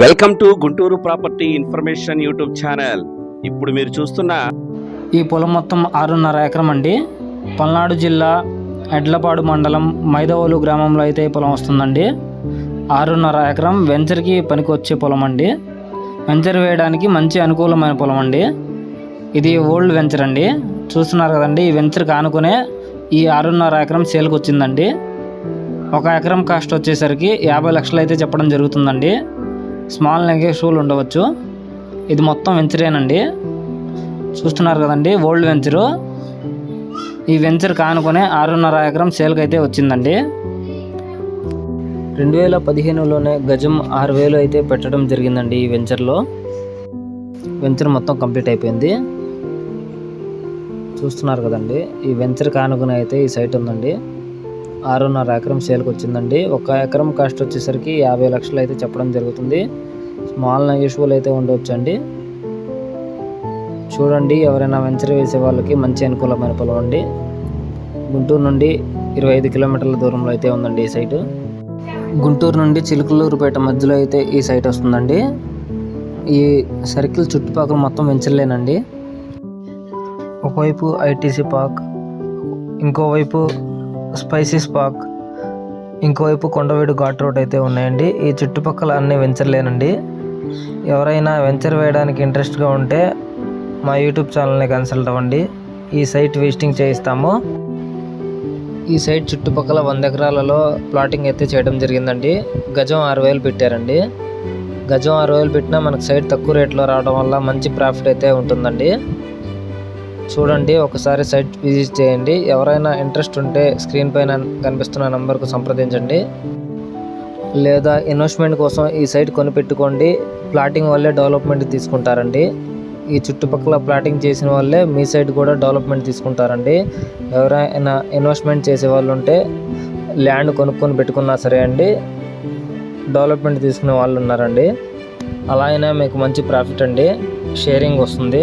Welcome to Guntur property information YouTube channel. ఇప్పుడు మీరు చూస్తున్న ఈ పొలం మొత్తం ఆరున్నర ఎకరం అండి. పల్నాడు జిల్లా ఎడ్లపాడు మండలం మైదవోలు గ్రామంలో అయితే ఈ పొలం వస్తుందండి. ఆరున్నర ఎకరం వెంచర్కి పనికి వచ్చే పొలం అండి. వెంచర్ వేయడానికి మంచి అనుకూలమైన పొలం అండి. ఇది ఓల్డ్ వెంచర్ అండి. చూస్తున్నారు కదండి ఈ వెంచర్కి ఆనుకునే ఈ ఆరున్నర ఎకరం సేల్కి వచ్చిందండి ఒక ఎకరం కాస్ట్ వచ్చేసరికి యాభై లక్షలు అయితే చెప్పడం జరుగుతుందండి. స్మాల్ నెగేషువల్ ఉండవచ్చు. ఇది మొత్తం వెంచరేనండి. చూస్తున్నారు కదండి ఓల్డ్ వెంచరు. ఈ వెంచర్ కానుకునే ఆరున్నర ఎకరం సేల్కి అయితే వచ్చిందండి. రెండు వేల పదిహేనులోనే గజం ఆరు వేలు అయితే పెట్టడం జరిగిందండి ఈ వెంచర్లో. వెంచర్ మొత్తం కంప్లీట్ అయిపోయింది. చూస్తున్నారు కదండి ఈ వెంచర్ కానుకునే అయితే ఈ సైట్ ఉందండి. ఆరున్నర ఎకరం సేల్కి వచ్చిందండి. ఒక ఎకరం కాస్ట్ వచ్చేసరికి యాభై లక్షలు అయితే చెప్పడం జరుగుతుంది. స్మాల్ నెగోషియబుల్ అయితే ఉండవచ్చండి చూడండి ఎవరైనా వెంచర్ వేసే వాళ్ళకి మంచి అనుకూలమైన పొలం అండి. గుంటూరు నుండి ఇరవై ఐదు కిలోమీటర్ల దూరంలో అయితే ఉందండి ఈ సైటు. గుంటూరు నుండి చిలుకలూరుపేట మధ్యలో అయితే ఈ సైట్ వస్తుందండి. ఈ సర్కిల్ చుట్టుపక్కల మొత్తం వెంచర్లేనండి ఒకవైపు ఐటీసీ పార్క్ ఇంకోవైపు స్పైసీస్ పార్క్ ఇంకోవైపు కొండవీడు ఘాట్ రోడ్ అయితే ఉన్నాయండి. ఈ చుట్టుపక్కల అన్ని వెంచర్లేనండి ఎవరైనా వెంచర్ వేయడానికి ఇంట్రెస్ట్గా ఉంటే మా యూట్యూబ్ ఛానల్ని కన్సల్ట్ అవ్వండి. ఈ సైట్ విజిటింగ్ చేయిస్తాము. ఈ సైట్ చుట్టుపక్కల వంద ఎకరాలలో ప్లాటింగ్ అయితే చేయడం జరిగిందండి. గజం ఆరు వేలు పెట్టారండి. గజం ఆరు వేలు పెట్టినా మనకు సైట్ తక్కువ రేట్లో రావడం వల్ల మంచి ప్రాఫిట్ అయితే ఉంటుందండి. చూడండి ఒకసారి సైట్ విజిట్ చేయండి. ఎవరైనా ఇంట్రెస్ట్ ఉంటే స్క్రీన్ పైన కనిపిస్తున్న నంబర్కు సంప్రదించండి. లేదా ఇన్వెస్ట్మెంట్ కోసం ఈ సైట్ కొనిపెట్టుకోండి. ప్లాటింగ్ వల్లే డెవలప్మెంట్ తీసుకుంటారండి. ఈ చుట్టుపక్కల ప్లాటింగ్ చేసిన వాళ్ళే మీ సైడ్ కూడా డెవలప్మెంట్ తీసుకుంటారండి. ఎవరైనా ఇన్వెస్ట్మెంట్ చేసే వాళ్ళు ఉంటే ల్యాండ్ కొనుక్కొని పెట్టుకున్నా సరే అండి డెవలప్మెంట్ తీసుకునే వాళ్ళు ఉన్నారండి. అలా అయినా మీకు మంచి ప్రాఫిట్ అండి. షేరింగ్ వస్తుంది.